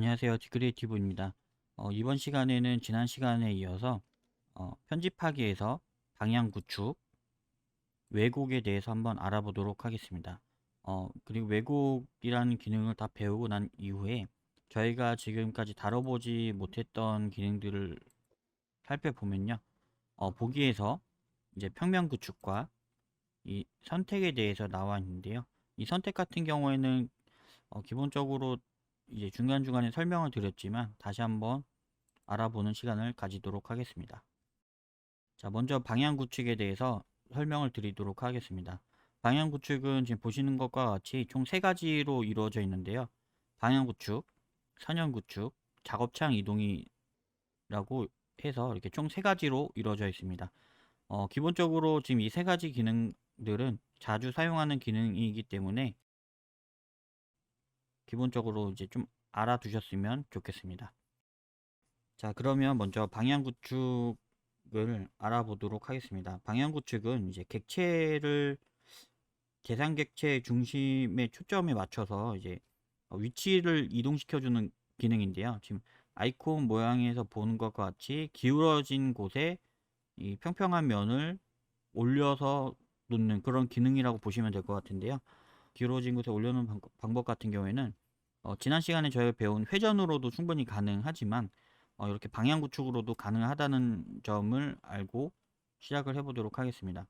안녕하세요. 디크리에이티브입니다. 어, 이번 시간에는 지난 시간에 이어서 어, 편집하기에서 방향 구축, 왜곡에 대해서 한번 알아보도록 하겠습니다. 어, 그리고 왜곡이라는 기능을 다 배우고 난 이후에 저희가 지금까지 다뤄보지 못했던 기능들을 살펴보면요. 어, 보기에서 이제 평면 구축과 이 선택에 대해서 나와 있는데요. 이 선택 같은 경우에는 어, 기본적으로 이제 중간중간에 설명을 드렸지만 다시 한번 알아보는 시간을 가지도록 하겠습니다. 자, 먼저 방향 구축에 대해서 설명을 드리도록 하겠습니다. 방향 구축은 지금 보시는 것과 같이 총 세 가지로 이루어져 있는데요. 방향 구축, 선형 구축, 작업창 이동이라고 해서 이렇게 총 세 가지로 이루어져 있습니다. 어, 기본적으로 지금 이 세 가지 기능들은 자주 사용하는 기능이기 때문에 기본적으로 이제 좀 알아두셨으면 좋겠습니다. 자, 그러면 먼저 방향 구축을 알아보도록 하겠습니다. 방향 구축은 이제 객체를 대상 객체 중심의 초점에 맞춰서 이제 위치를 이동시켜주는 기능인데요. 지금 아이콘 모양에서 보는 것과 같이 기울어진 곳에 이 평평한 면을 올려서 놓는 그런 기능이라고 보시면 될 것 같은데요. 기울어진 곳에 올려놓은 방- 방법 같은 경우에는 어, 지난 시간에 저희가 배운 회전으로도 충분히 가능하지만 어, 이렇게 방향 구축으로도 가능하다는 점을 알고 시작을 해보도록 하겠습니다.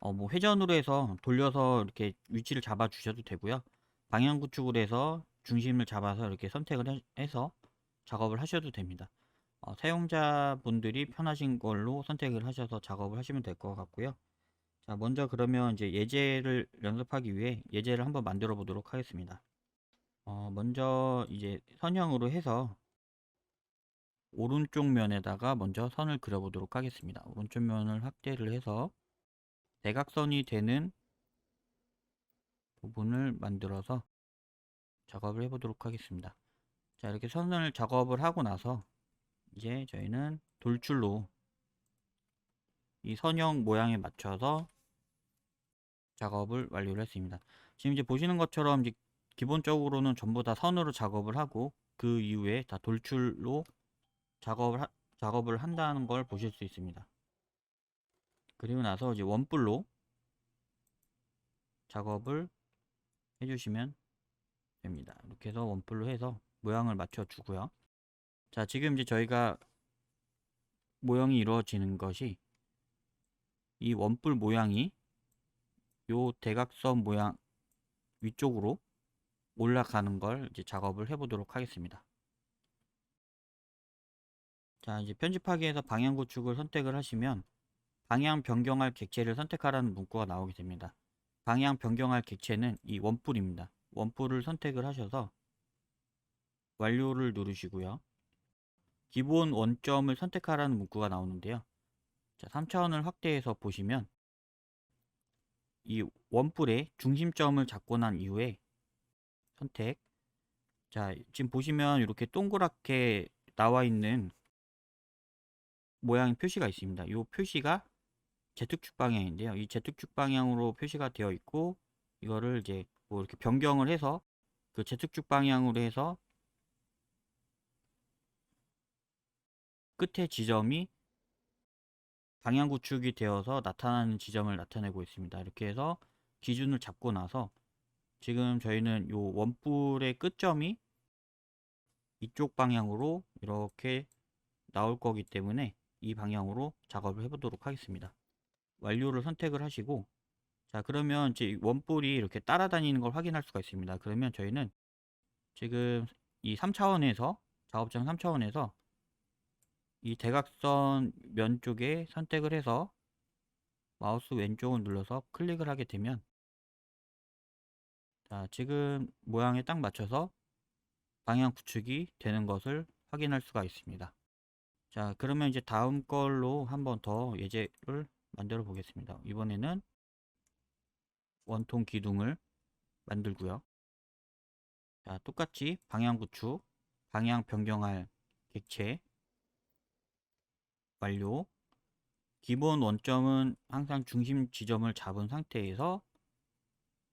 어, 뭐 회전으로 해서 돌려서 이렇게 위치를 잡아 주셔도 되고요. 방향 구축을 해서 중심을 잡아서 이렇게 선택을 해- 해서 작업을 하셔도 됩니다. 어, 사용자분들이 편하신 걸로 선택을 하셔서 작업을 하시면 될 것 같고요. 자, 먼저 그러면 이제 예제를 연습하기 위해 예제를 한번 만들어 보도록 하겠습니다. 어, 먼저 이제 선형으로 해서 오른쪽 면에다가 먼저 선을 그려 보도록 하겠습니다. 오른쪽 면을 확대를 해서 대각선이 되는 부분을 만들어서 작업을 해 보도록 하겠습니다. 자, 이렇게 선을 작업을 하고 나서 이제 저희는 돌출로 이 선형 모양에 맞춰서 작업을 완료를 했습니다. 지금 이제 보시는 것처럼 이제 기본적으로는 전부 다 선으로 작업을 하고 그 이후에 다 돌출로 작업을 하, 작업을 한다는 걸 보실 수 있습니다. 그리고 나서 이제 원뿔로 작업을 해주시면 됩니다. 이렇게 해서 원뿔로 해서 모양을 맞춰 주고요. 자, 지금 이제 저희가 모형이 이루어지는 것이 이 원뿔 모양이 요 대각선 모양 위쪽으로 올라가는 걸 이제 작업을 해 보도록 하겠습니다. 자, 이제 편집하기에서 방향 구축을 선택을 하시면 방향 변경할 객체를 선택하라는 문구가 나오게 됩니다. 방향 변경할 객체는 이 원뿔입니다. 원뿔을 선택을 하셔서 완료를 누르시고요. 기본 원점을 선택하라는 문구가 나오는데요. 자, 3차원을 확대해서 보시면 이 원뿔의 중심점을 잡고 난 이후에 선택 자 지금 보시면 이렇게 동그랗게 나와 있는 모양의 표시가 있습니다. 이 표시가 Z축 방향인데요. 이 Z축 방향으로 표시가 되어 있고 이거를 이제 뭐 이렇게 변경을 해서 그 Z축 방향으로 해서 끝에 지점이 방향 구축이 되어서 나타나는 지점을 나타내고 있습니다. 이렇게 해서 기준을 잡고 나서 지금 저희는 요 원뿔의 끝점이 이쪽 방향으로 이렇게 나올 거기 때문에 이 방향으로 작업을 해보도록 하겠습니다. 완료를 선택을 하시고 자 그러면 이제 원뿔이 이렇게 따라다니는 걸 확인할 수가 있습니다. 그러면 저희는 지금 이 3차원에서 작업장 3차원에서 이 대각선 면 쪽에 선택을 해서 마우스 왼쪽을 눌러서 클릭을 하게 되면 자 지금 모양에 딱 맞춰서 방향 구축이 되는 것을 확인할 수가 있습니다. 자 그러면 이제 다음 걸로 한 번 더 예제를 만들어 보겠습니다. 이번에는 원통 기둥을 만들고요. 자 똑같이 방향 구축, 방향 변경할 객체 완료. 기본 원점은 항상 중심 지점을 잡은 상태에서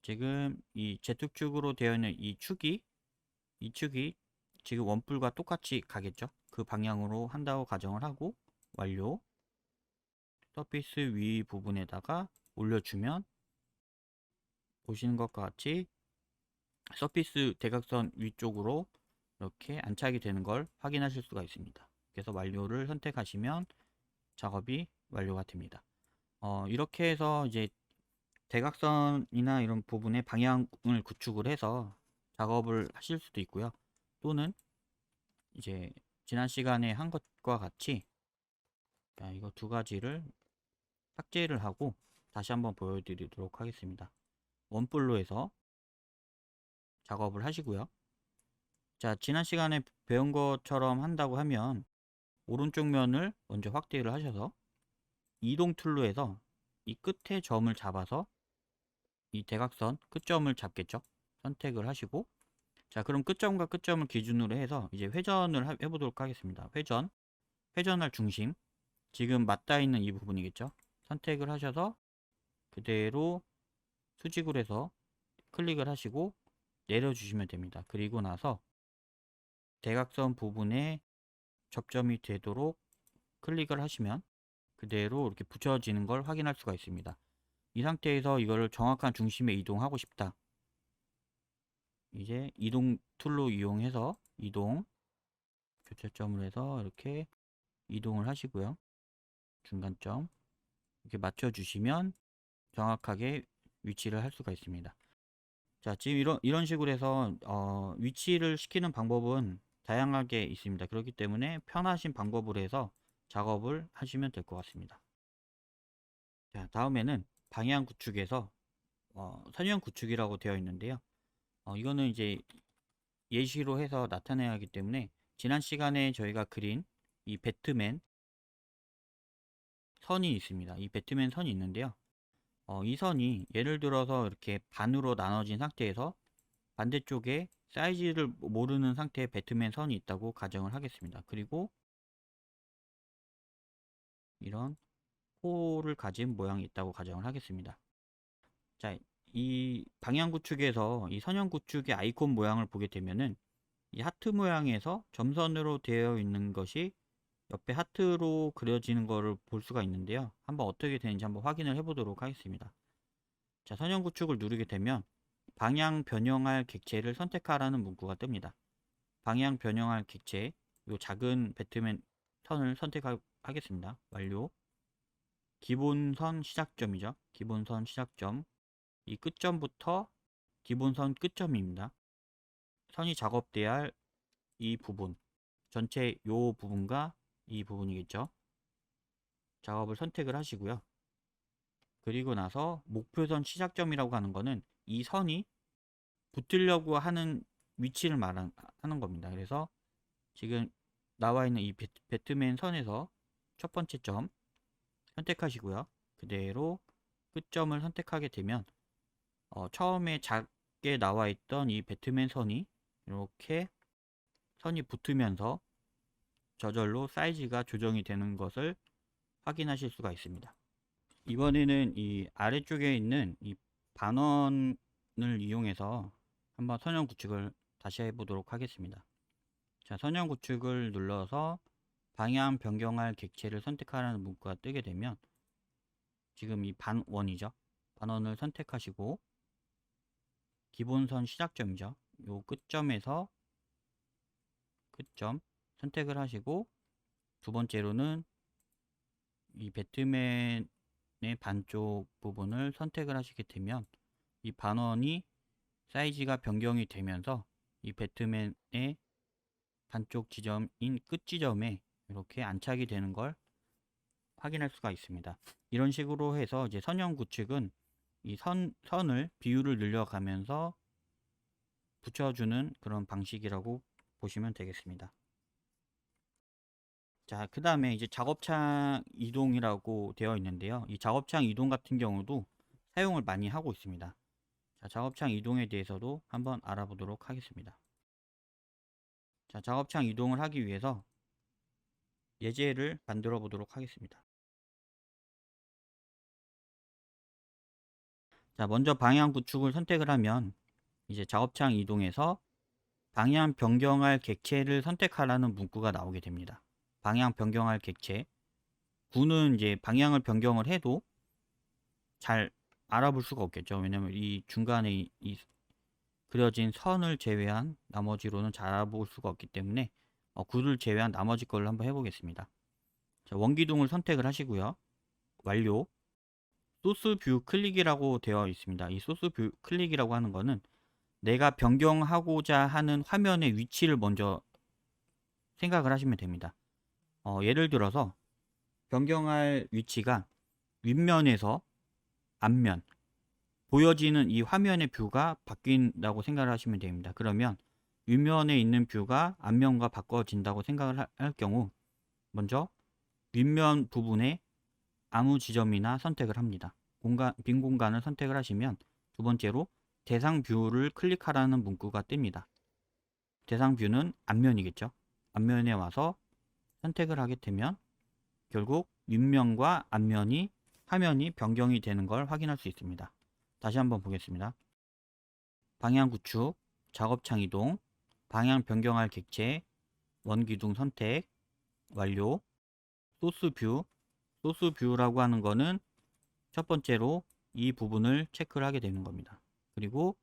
지금 이 Z축으로 되어 있는 이 축이 이 축이 지금 원뿔과 똑같이 가겠죠. 그 방향으로 한다고 가정을 하고 완료. 서피스 위 부분에다가 올려주면 보시는 것과 같이 서피스 대각선 위쪽으로 이렇게 안착이 되는 걸 확인하실 수가 있습니다. 그래서 완료를 선택하시면 작업이 완료가 됩니다. 어, 이렇게 해서 이제 대각선이나 이런 부분에 방향을 구축을 해서 작업을 하실 수도 있고요. 또는 이제 지난 시간에 한 것과 같이 자, 이거 두 가지를 삭제를 하고 다시 한번 보여드리도록 하겠습니다. 원뿔로 해서 작업을 하시고요. 자, 지난 시간에 배운 것처럼 한다고 하면 오른쪽 면을 먼저 확대를 하셔서 이동 툴로 해서 이 끝에 점을 잡아서 이 대각선 끝점을 잡겠죠. 선택을 하시고 자, 그럼 끝점과 끝점을 기준으로 해서 이제 회전을 하- 해보도록 하겠습니다. 회전, 회전할 중심, 지금 맞닿아 있는 이 부분이겠죠. 선택을 하셔서 그대로 수직으로 해서 클릭을 하시고 내려주시면 됩니다. 그리고 나서 대각선 부분에 접점이 되도록 클릭을 하시면 그대로 이렇게 붙여지는 걸 확인할 수가 있습니다. 이 상태에서 이거를 정확한 중심에 이동하고 싶다. 이제 이동 툴로 이용해서 이동 교차점을 해서 이렇게 이동을 하시고요. 중간점 이렇게 맞춰 주시면 정확하게 위치를 할 수가 있습니다. 자, 지금 이런 이런 식으로 해서 어, 위치를 시키는 방법은 다양하게 있습니다. 그렇기 때문에 편하신 방법으로 해서 작업을 하시면 될 것 같습니다. 자, 다음에는 방향 구축에서 어, 선형 구축이라고 되어 있는데요. 어, 이거는 이제 예시로 해서 나타내야 하기 때문에 지난 시간에 저희가 그린 이 배트맨 선이 있습니다. 이 배트맨 선이 있는데요. 어, 이 선이 예를 들어서 이렇게 반으로 나눠진 상태에서 반대쪽에 사이즈를 모르는 상태의 배트맨 선이 있다고 가정을 하겠습니다. 그리고 이런 코를 가진 모양이 있다고 가정을 하겠습니다. 자, 이 방향 구축에서 이 선형 구축의 아이콘 모양을 보게 되면은 이 하트 모양에서 점선으로 되어 있는 것이 옆에 하트로 그려지는 것을 볼 수가 있는데요. 한번 어떻게 되는지 한번 확인을 해보도록 하겠습니다. 자, 선형 구축을 누르게 되면 방향 변형할 객체를 선택하라는 문구가 뜹니다. 방향 변형할 객체, 요 작은 배트맨 선을 선택하겠습니다. 완료. 기본선 시작점이죠. 기본선 시작점. 이 끝점부터 기본선 끝점입니다. 선이 작업돼야 할 이 부분, 전체 요 부분과 이 부분이겠죠. 작업을 선택을 하시고요. 그리고 나서 목표선 시작점이라고 하는 거는 이 선이 붙으려고 하는 위치를 말하는 겁니다. 그래서 지금 나와 있는 이 배트맨 선에서 첫 번째 점 선택하시고요. 그대로 끝점을 선택하게 되면 어, 처음에 작게 나와 있던 이 배트맨 선이 이렇게 선이 붙으면서 저절로 사이즈가 조정이 되는 것을 확인하실 수가 있습니다. 이번에는 이 아래쪽에 있는 이 반원을 이용해서 한번 선형 구축을 다시 해보도록 하겠습니다. 자, 선형 구축을 눌러서 방향 변경할 객체를 선택하라는 문구가 뜨게 되면 지금 이 반원이죠. 반원을 선택하시고 기본선 시작점이죠. 요 끝점에서 끝점 선택을 하시고 두 번째로는 이 배트맨의 반쪽 부분을 선택을 하시게 되면 이 반원이 사이즈가 변경이 되면서 이 배트맨의 반쪽 지점인 끝 지점에 이렇게 안착이 되는 걸 확인할 수가 있습니다. 이런 식으로 해서 이제 선형 구축은 이 선, 선을 비율을 늘려가면서 붙여주는 그런 방식이라고 보시면 되겠습니다. 자, 그 다음에 이제 작업창 이동이라고 되어 있는데요. 이 작업창 이동 같은 경우도 사용을 많이 하고 있습니다. 자, 작업창 이동에 대해서도 한번 알아보도록 하겠습니다. 자, 작업창 이동을 하기 위해서 예제를 만들어 보도록 하겠습니다. 자, 먼저 방향 구축을 선택을 하면 이제 작업창 이동에서 방향 변경할 객체를 선택하라는 문구가 나오게 됩니다. 방향 변경할 객체. 구는 이제 방향을 변경을 해도 잘 알아볼 수가 없겠죠. 왜냐면 이 중간에 이, 이 그려진 선을 제외한 나머지로는 잘 알아볼 수가 없기 때문에 어, 구를 제외한 나머지 걸로 한번 해보겠습니다. 자, 원기둥을 선택을 하시고요. 완료. 소스 뷰 클릭이라고 되어 있습니다. 이 소스 뷰 클릭이라고 하는 거는 내가 변경하고자 하는 화면의 위치를 먼저 생각을 하시면 됩니다. 어, 예를 들어서 변경할 위치가 윗면에서 앞면 보여지는 이 화면의 뷰가 바뀐다고 생각을 하시면 됩니다. 그러면 윗면에 있는 뷰가 앞면과 바꿔진다고 생각을 하- 할 경우 먼저 윗면 부분에 아무 지점이나 선택을 합니다. 공간, 빈 공간을 선택을 하시면 두 번째로 대상 뷰를 클릭하라는 문구가 뜹니다. 대상 뷰는 앞면이겠죠. 앞면에 와서 선택을 하게 되면 결국 윗면과 앞면이 화면이 변경이 되는 걸 확인할 수 있습니다. 다시 한번 보겠습니다. 방향 구축, 작업창 이동, 방향 변경할 객체, 원기둥 선택, 완료, 소스 뷰, 소스 뷰라고 하는 거는 첫 번째로 이 부분을 체크를 하게 되는 겁니다. 그리고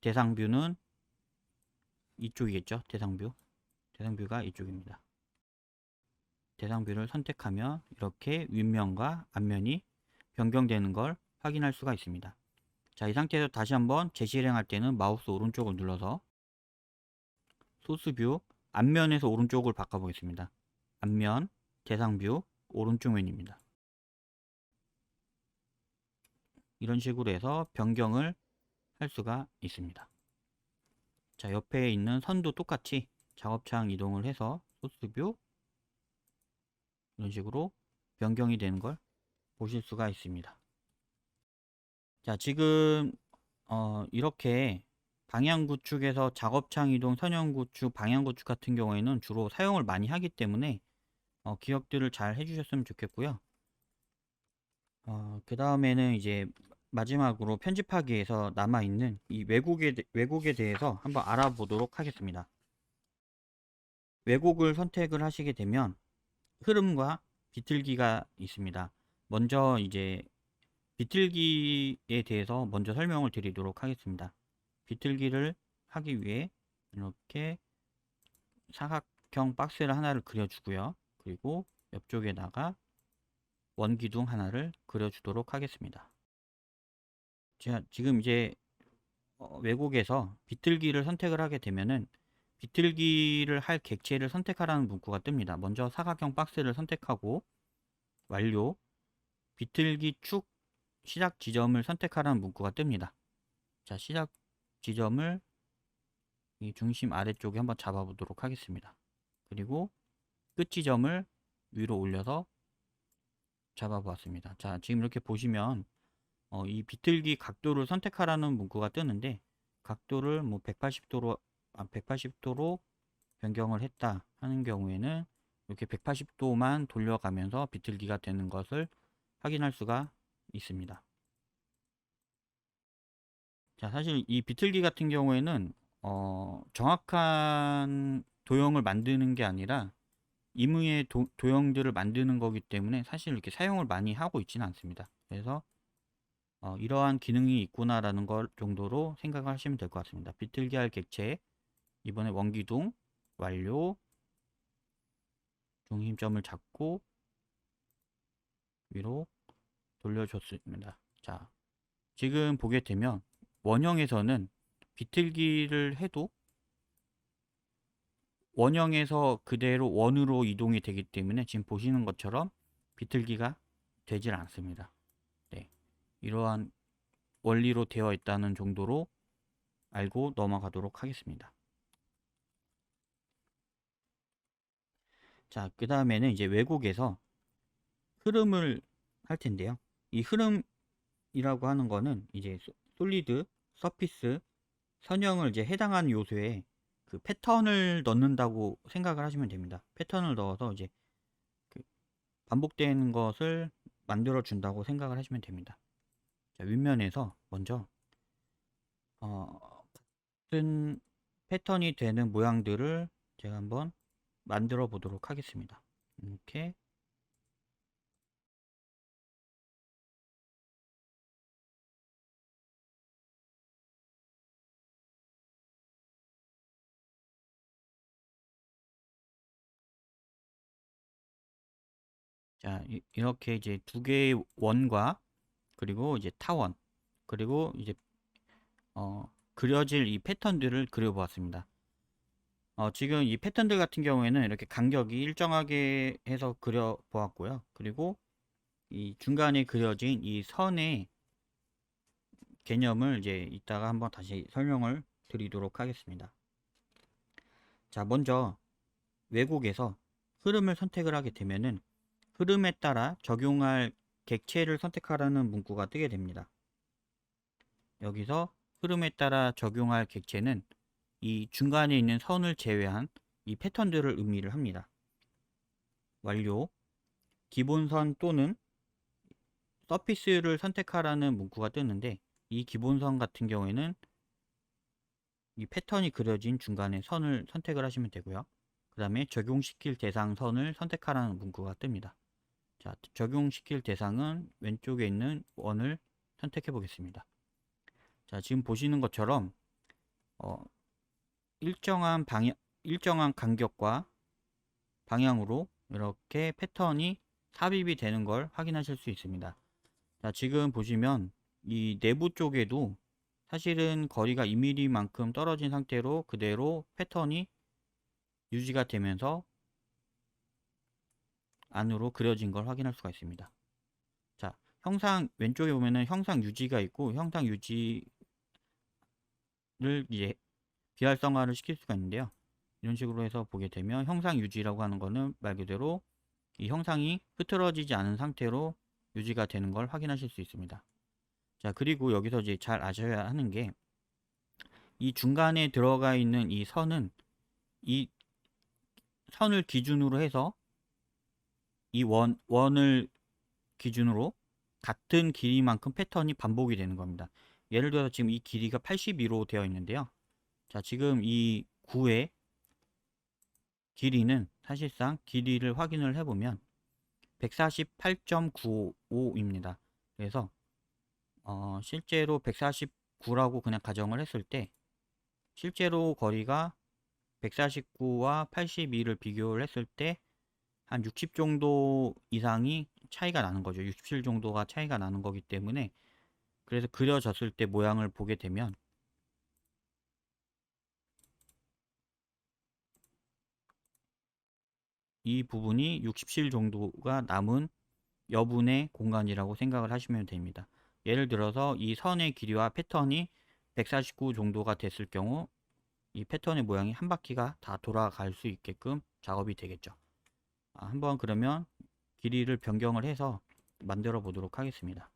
대상 뷰는 이쪽이겠죠. 대상 뷰. 대상 뷰가 이쪽입니다. 대상 뷰를 선택하면 이렇게 윗면과 앞면이 변경되는 걸 확인할 수가 있습니다. 자, 이 상태에서 다시 한번 재실행할 때는 마우스 오른쪽을 눌러서 소스 뷰 앞면에서 오른쪽을 바꿔 보겠습니다. 앞면 대상 뷰 오른쪽 면입니다. 이런 식으로 해서 변경을 할 수가 있습니다. 자, 옆에 있는 선도 똑같이 작업창 이동을 해서 소스 뷰 이런 식으로 변경이 되는 걸 보실 수가 있습니다. 자, 지금 어, 이렇게 방향 구축에서 작업창 이동, 선형 구축, 방향 구축 같은 경우에는 주로 사용을 많이 하기 때문에 어, 기억들을 잘 해주셨으면 좋겠고요. 어, 그 다음에는 이제 마지막으로 편집하기에서 남아있는 이 왜곡에, 대- 왜곡에 대해서 한번 알아보도록 하겠습니다. 왜곡을 선택을 하시게 되면 흐름과 비틀기가 있습니다. 먼저 이제 비틀기에 대해서 먼저 설명을 드리도록 하겠습니다. 비틀기를 하기 위해 이렇게 사각형 박스를 하나를 그려주고요. 그리고 옆쪽에다가 원기둥 하나를 그려주도록 하겠습니다. 제가 지금 이제 어, 외국에서 비틀기를 선택을 하게 되면은 비틀기를 할 객체를 선택하라는 문구가 뜹니다. 먼저 사각형 박스를 선택하고 완료 비틀기 축 시작 지점을 선택하라는 문구가 뜹니다. 자, 시작 지점을 이 중심 아래쪽에 한번 잡아보도록 하겠습니다. 그리고 끝 지점을 위로 올려서 잡아보았습니다. 자, 지금 이렇게 보시면 어, 이 비틀기 각도를 선택하라는 문구가 뜨는데 각도를 뭐 180도로 아, 180도로 변경을 했다 하는 경우에는 이렇게 180도만 돌려가면서 비틀기가 되는 것을 확인할 수가 있습니다. 자, 사실 이 비틀기 같은 경우에는 어, 정확한 도형을 만드는 게 아니라 임의의 도, 도형들을 만드는 거기 때문에 사실 이렇게 사용을 많이 하고 있지는 않습니다. 그래서 어, 이러한 기능이 있구나라는 걸 정도로 생각을 하시면 될 것 같습니다. 비틀기 할 객체 이번에 원기둥 완료 중심점을 잡고 위로 돌려줬습니다. 자, 지금 보게 되면 원형에서는 비틀기를 해도 원형에서 그대로 원으로 이동이 되기 때문에 지금 보시는 것처럼 비틀기가 되질 않습니다. 네. 이러한 원리로 되어 있다는 정도로 알고 넘어가도록 하겠습니다. 자, 그 다음에는 이제 외국에서 흐름을 할 텐데요. 이 흐름이라고 하는 거는 이제 소- 솔리드, 서피스, 선형을 이제 해당하는 요소에 그 패턴을 넣는다고 생각을 하시면 됩니다. 패턴을 넣어서 이제 그 반복되는 것을 만들어 준다고 생각을 하시면 됩니다. 자, 윗면에서 먼저 어, 같은 패턴이 되는 모양들을 제가 한번 만들어 보도록 하겠습니다. 이렇게 자, 이- 이렇게 이제 두 개의 원과 그리고 이제 타원 그리고 이제 어, 그려질 이 패턴들을 그려보았습니다. 어, 지금 이 패턴들 같은 경우에는 이렇게 간격이 일정하게 해서 그려보았고요. 그리고 이 중간에 그려진 이 선의 개념을 이제 이따가 한번 다시 설명을 드리도록 하겠습니다. 자, 먼저 외국에서 흐름을 선택을 하게 되면은 흐름에 따라 적용할 객체를 선택하라는 문구가 뜨게 됩니다. 여기서 흐름에 따라 적용할 객체는 이 중간에 있는 선을 제외한 이 패턴들을 의미를 합니다. 완료. 기본선 또는 서피스를 선택하라는 문구가 뜨는데 이 기본선 같은 경우에는 이 패턴이 그려진 중간에 선을 선택을 하시면 되고요. 그 다음에 적용시킬 대상 선을 선택하라는 문구가 뜹니다. 자, 적용시킬 대상은 왼쪽에 있는 원을 선택해 보겠습니다. 자, 지금 보시는 것처럼 어, 일정한 방향, 일정한 간격과 방향으로 이렇게 패턴이 삽입이 되는 걸 확인하실 수 있습니다. 자, 지금 보시면 이 내부 쪽에도 사실은 거리가 2mm만큼 떨어진 상태로 그대로 패턴이 유지가 되면서 안으로 그려진 걸 확인할 수가 있습니다. 자, 형상 왼쪽에 보면은 형상 유지가 있고 형상 유지를 이제 비활성화를 시킬 수가 있는데요. 이런 식으로 해서 보게 되면 형상 유지라고 하는 거는 말 그대로 이 형상이 흐트러지지 않은 상태로 유지가 되는 걸 확인하실 수 있습니다. 자, 그리고 여기서 이제 잘 아셔야 하는 게 이 중간에 들어가 있는 이 선은 이 선을 기준으로 해서 이 원, 원을 기준으로 같은 길이만큼 패턴이 반복이 되는 겁니다. 예를 들어서 지금 이 길이가 82로 되어 있는데요. 자, 지금 이 구의 길이는 사실상 길이를 확인을 해보면 148.95입니다. 그래서 어, 실제로 149라고 그냥 가정을 했을 때 실제로 거리가 149와 82를 비교를 했을 때 한 60 정도 이상이 차이가 나는 거죠. 67 정도가 차이가 나는 거기 때문에 그래서 그려졌을 때 모양을 보게 되면 이 부분이 67 정도가 남은 여분의 공간이라고 생각을 하시면 됩니다. 예를 들어서 이 선의 길이와 패턴이 149 정도가 됐을 경우 이 패턴의 모양이 한 바퀴가 다 돌아갈 수 있게끔 작업이 되겠죠. 아, 한번 그러면 길이를 변경을 해서 만들어 보도록 하겠습니다.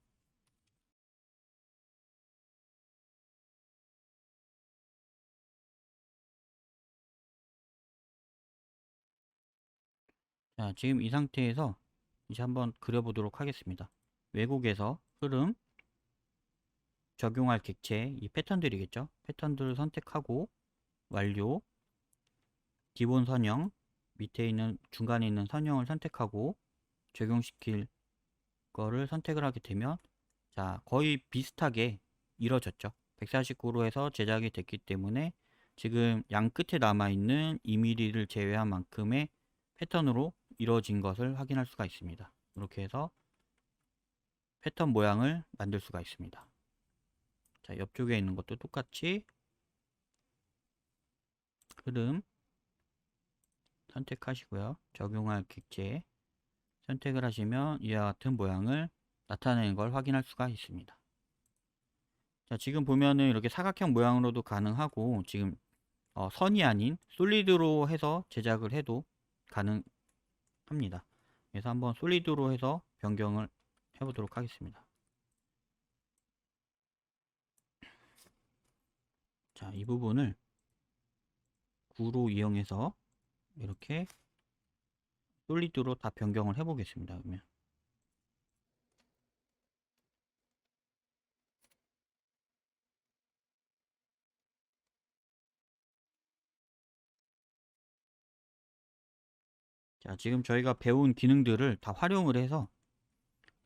자, 지금 이 상태에서 이제 한번 그려보도록 하겠습니다. 외국에서 흐름, 적용할 객체, 이 패턴들이겠죠. 패턴들을 선택하고 완료, 기본 선형, 밑에 있는 중간에 있는 선형을 선택하고 적용시킬 거를 선택을 하게 되면 자 거의 비슷하게 이루어졌죠. 149로 해서 제작이 됐기 때문에 지금 양 끝에 남아있는 2mm를 제외한 만큼의 패턴으로 이루어진 것을 확인할 수가 있습니다. 이렇게 해서 패턴 모양을 만들 수가 있습니다. 자 옆쪽에 있는 것도 똑같이 흐름 선택하시고요. 적용할 객체 선택을 하시면 이와 같은 모양을 나타내는 걸 확인할 수가 있습니다. 자, 지금 보면은 이렇게 사각형 모양으로도 가능하고 지금 어, 선이 아닌 솔리드로 해서 제작을 해도 가능합니다. 그래서 한번 솔리드로 해서 변경을 해보도록 하겠습니다. 자, 이 부분을 구로 이용해서 이렇게 솔리드로 다 변경을 해 보겠습니다 그러면. 자 지금 저희가 배운 기능들을 다 활용을 해서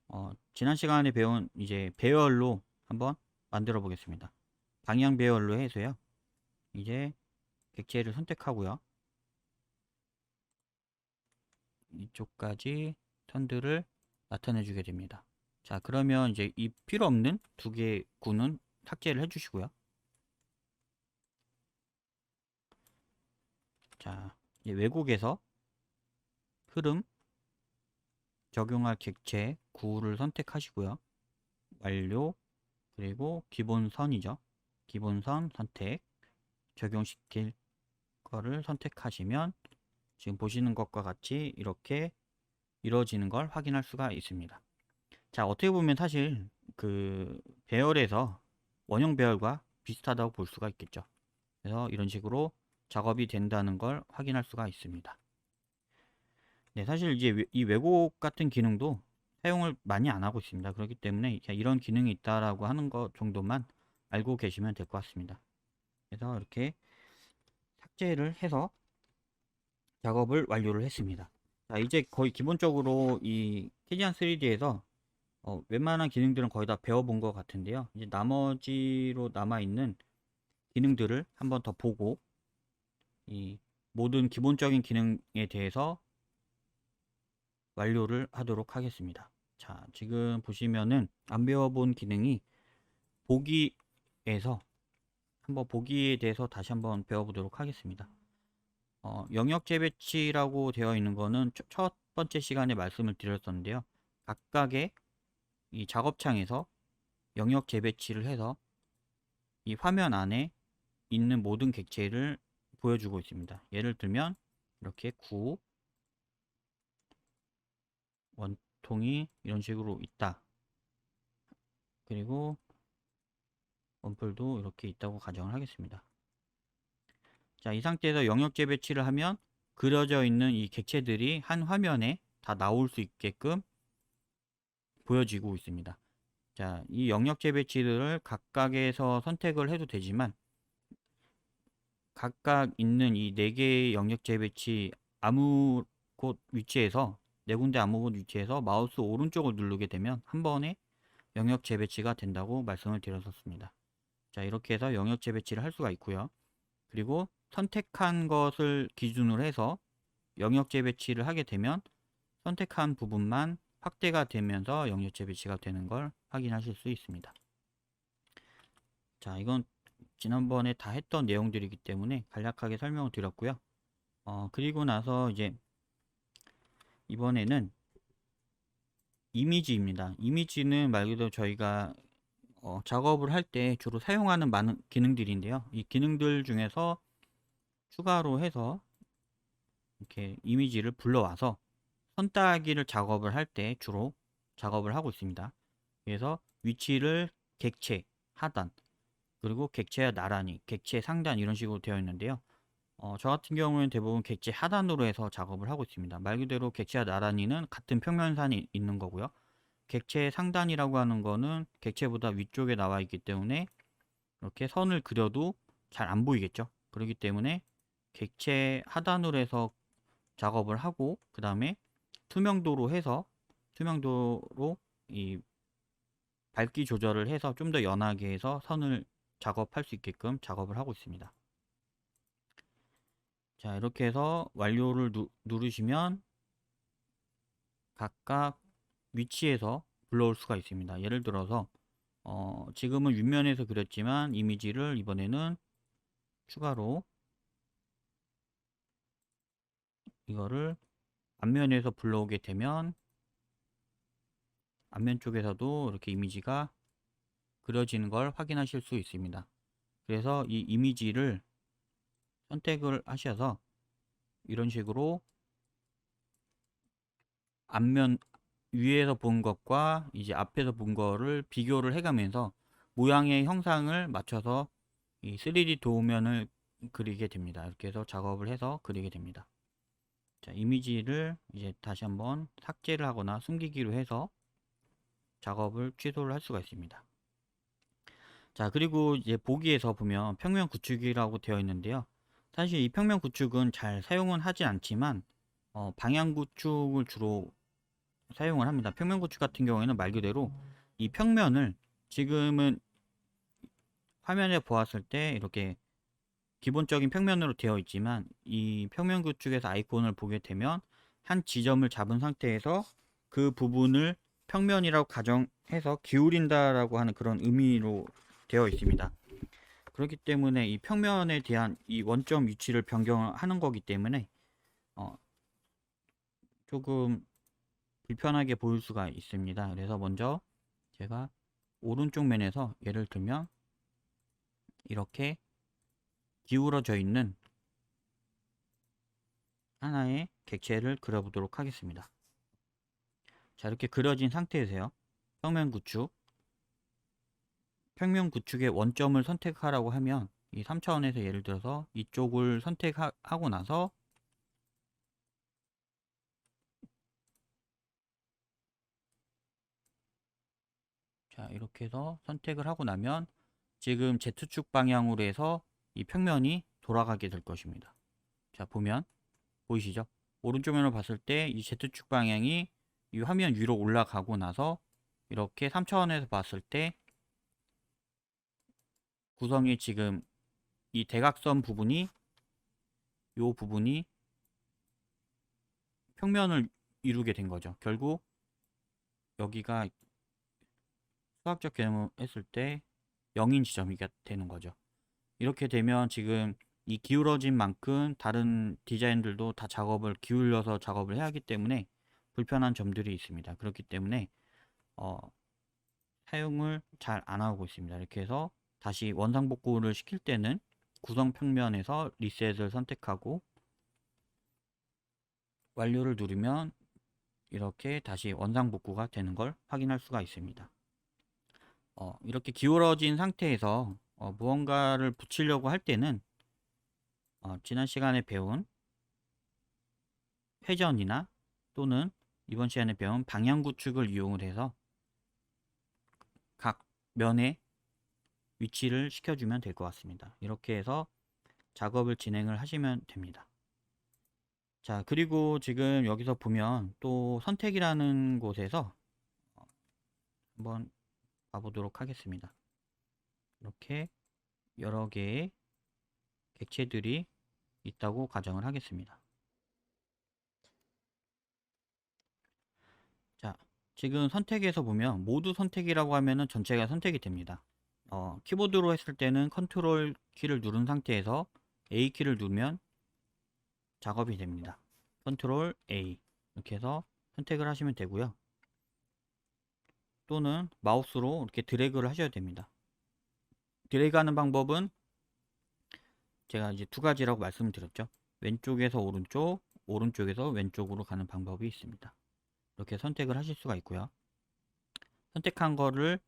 어, 지난 시간에 배운 이제 배열로 한번 만들어 보겠습니다. 방향 배열로 해서요. 이제 객체를 선택하고요. 이쪽까지 선들을 나타내 주게 됩니다. 자, 그러면 이제 이 필요 없는 두 개의 구는 삭제를 해 주시고요. 자, 왜곡에서 흐름 적용할 객체 구를 선택하시고요. 완료 그리고 기본선이죠. 기본선 선택 적용시킬 거를 선택하시면 지금 보시는 것과 같이 이렇게 이루어지는 걸 확인할 수가 있습니다. 자, 어떻게 보면 사실 그 배열에서 원형 배열과 비슷하다고 볼 수가 있겠죠. 그래서 이런 식으로 작업이 된다는 걸 확인할 수가 있습니다. 네, 사실 이제 외- 이 왜곡 같은 기능도 사용을 많이 안 하고 있습니다. 그렇기 때문에 이런 기능이 있다라고 하는 것 정도만 알고 계시면 될 것 같습니다. 그래서 이렇게 삭제를 해서 작업을 완료를 했습니다. 자, 이제 거의 기본적으로 이 캐지안 3D에서 어, 웬만한 기능들은 거의 다 배워본 것 같은데요. 이제 나머지로 남아있는 기능들을 한번 더 보고 이 모든 기본적인 기능에 대해서 완료를 하도록 하겠습니다. 자, 지금 보시면은 안 배워본 기능이 보기에서 한번 보기에 대해서 다시 한번 배워보도록 하겠습니다. 어, 영역 재배치라고 되어 있는 거는 첫- 첫 번째 시간에 말씀을 드렸었는데요. 각각의 이 작업창에서 영역 재배치를 해서 이 화면 안에 있는 모든 객체를 보여주고 있습니다. 예를 들면 이렇게 구 원통이 이런 식으로 있다. 그리고 원뿔도 이렇게 있다고 가정을 하겠습니다. 자, 이 상태에서 영역 재배치를 하면 그려져 있는 이 객체들이 한 화면에 다 나올 수 있게끔 보여지고 있습니다. 자, 이 영역 재배치들을 각각에서 선택을 해도 되지만 각각 있는 이 네 개의 영역 재배치 아무 곳 위치에서 네 군데 아무 곳 위치에서 마우스 오른쪽을 누르게 되면 한 번에 영역 재배치가 된다고 말씀을 드렸었습니다. 자, 이렇게 해서 영역 재배치를 할 수가 있고요. 그리고 선택한 것을 기준으로 해서 영역 재배치를 하게 되면 선택한 부분만 확대가 되면서 영역 재배치가 되는 걸 확인하실 수 있습니다. 자, 이건 지난번에 다 했던 내용들이기 때문에 간략하게 설명을 드렸고요. 어, 그리고 나서 이제 이번에는 이미지입니다. 이미지는 말 그대로 저희가 어, 작업을 할 때 주로 사용하는 많은 기능들인데요. 이 기능들 중에서 추가로 해서 이렇게 이미지를 불러와서 선따기를 작업을 할 때 주로 작업을 하고 있습니다. 그래서 위치를 객체, 하단, 그리고 객체와 나란히, 객체 상단 이런 식으로 되어 있는데요. 어, 저 같은 경우는 대부분 객체 하단으로 해서 작업을 하고 있습니다. 말 그대로 객체와 나란히는 같은 평면선이 있는 거고요. 객체 상단이라고 하는 거는 객체보다 위쪽에 나와 있기 때문에 이렇게 선을 그려도 잘 안 보이겠죠. 그렇기 때문에 객체 하단으로 해서 작업을 하고 그 다음에 투명도로 해서 투명도로 이 밝기 조절을 해서 좀 더 연하게 해서 선을 작업할 수 있게끔 작업을 하고 있습니다. 자 이렇게 해서 완료를 누, 누르시면 각각 위치에서 불러올 수가 있습니다. 예를 들어서 어, 지금은 윗면에서 그렸지만 이미지를 이번에는 추가로 이거를 앞면에서 불러오게 되면 앞면 쪽에서도 이렇게 이미지가 그려지는 걸 확인하실 수 있습니다. 그래서 이 이미지를 선택을 하셔서 이런 식으로 앞면 위에서 본 것과 이제 앞에서 본 거를 비교를 해가면서 모양의 형상을 맞춰서 이 3D 도면을 그리게 됩니다. 이렇게 해서 작업을 해서 그리게 됩니다. 자, 이미지를 이제 다시 한번 삭제를 하거나 숨기기로 해서 작업을 취소를 할 수가 있습니다. 자, 그리고 이제 보기에서 보면 평면 구축이라고 되어 있는데요. 사실 이 평면 구축은 잘 사용은 하지 않지만 어, 방향 구축을 주로 사용을 합니다. 평면 구축 같은 경우에는 말 그대로 이 평면을 지금은 화면에 보았을 때 이렇게 기본적인 평면으로 되어 있지만 이 평면 구축에서 아이콘을 보게 되면 한 지점을 잡은 상태에서 그 부분을 평면이라고 가정해서 기울인다라고 하는 그런 의미로 되어 있습니다. 그렇기 때문에 이 평면에 대한 이 원점 위치를 변경하는 거기 때문에 어, 조금 불편하게 보일 수가 있습니다. 그래서 먼저 제가 오른쪽 면에서 예를 들면 이렇게 기울어져 있는 하나의 객체를 그려보도록 하겠습니다. 자 이렇게 그려진 상태에서요. 평면 구축 평면 구축의 원점을 선택하라고 하면 이 3차원에서 예를 들어서 이쪽을 선택하고 나서 자 이렇게 해서 선택을 하고 나면 지금 Z축 방향으로 해서 이 평면이 돌아가게 될 것입니다. 자 보면 보이시죠? 오른쪽 면을 봤을 때 이 Z축 방향이 이 화면 위로 올라가고 나서 이렇게 3차원에서 봤을 때 구성이 지금 이 대각선 부분이 요 부분이 평면을 이루게 된 거죠. 결국 여기가 수학적 개념을 했을 때 0인 지점이 되는 거죠. 이렇게 되면 지금 이 기울어진 만큼 다른 디자인들도 다 작업을 기울여서 작업을 해야 하기 때문에 불편한 점들이 있습니다. 그렇기 때문에 어, 사용을 잘 안 하고 있습니다. 이렇게 해서 다시 원상 복구를 시킬 때는 구성 평면에서 리셋을 선택하고 완료를 누르면 이렇게 다시 원상 복구가 되는 걸 확인할 수가 있습니다. 어, 이렇게 기울어진 상태에서 어, 무언가를 붙이려고 할 때는 어, 지난 시간에 배운 회전이나 또는 이번 시간에 배운 방향 구축을 이용을 해서 각 면에 위치를 시켜주면 될 것 같습니다. 이렇게 해서 작업을 진행을 하시면 됩니다. 자, 그리고 지금 여기서 보면 또 선택이라는 곳에서 어, 한번 봐보도록 하겠습니다. 이렇게 여러 개의 객체들이 있다고 가정을 하겠습니다. 자, 지금 선택에서 보면 모두 선택이라고 하면은 전체가 선택이 됩니다. 어, 키보드로 했을 때는 컨트롤 키를 누른 상태에서 A 키를 누르면 작업이 됩니다. 컨트롤 A 이렇게 해서 선택을 하시면 되고요. 또는 마우스로 이렇게 드래그를 하셔야 됩니다. 드래그 하는 방법은 제가 이제 두 가지라고 말씀을 드렸죠. 왼쪽에서 오른쪽, 오른쪽에서 왼쪽으로 가는 방법이 있습니다. 이렇게 선택을 하실 수가 있고요. 선택한 거를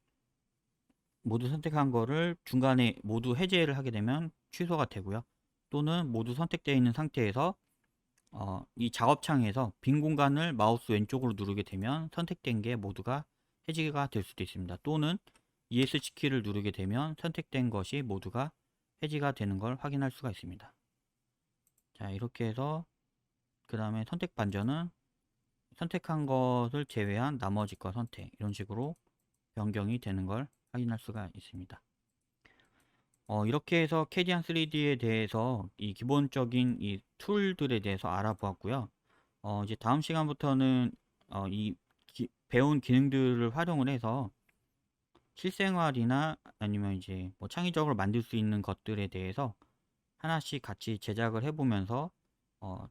모두 선택한 거를 중간에 모두 해제를 하게 되면 취소가 되고요. 또는 모두 선택되어 있는 상태에서 어, 이 작업창에서 빈 공간을 마우스 왼쪽으로 누르게 되면 선택된 게 모두가 해지가 될 수도 있습니다. 또는 ESC 키를 누르게 되면 선택된 것이 모두가 해지가 되는 걸 확인할 수가 있습니다. 자 이렇게 해서 그 다음에 선택 반전은 선택한 것을 제외한 나머지 것 선택 이런 식으로 변경이 되는 걸 확인할 수가 있습니다. 어, 이렇게 해서 캐디안 3D에 대해서 이 기본적인 이 툴들에 대해서 알아보았고요. 어, 이제 다음 시간부터는 어, 이 기, 배운 기능들을 활용을 해서 실생활이나 아니면 이제 뭐 창의적으로 만들 수 있는 것들에 대해서 하나씩 같이 제작을 해보면서 어,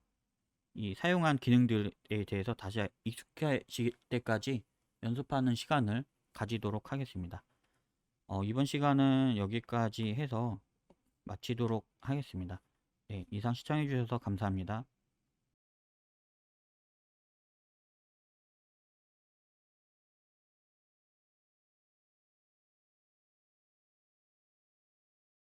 이 사용한 기능들에 대해서 다시 익숙해질 때까지 연습하는 시간을 가지도록 하겠습니다. 어, 이번 시간은 여기까지 해서 마치도록 하겠습니다. 네, 이상 시청해주셔서 감사합니다.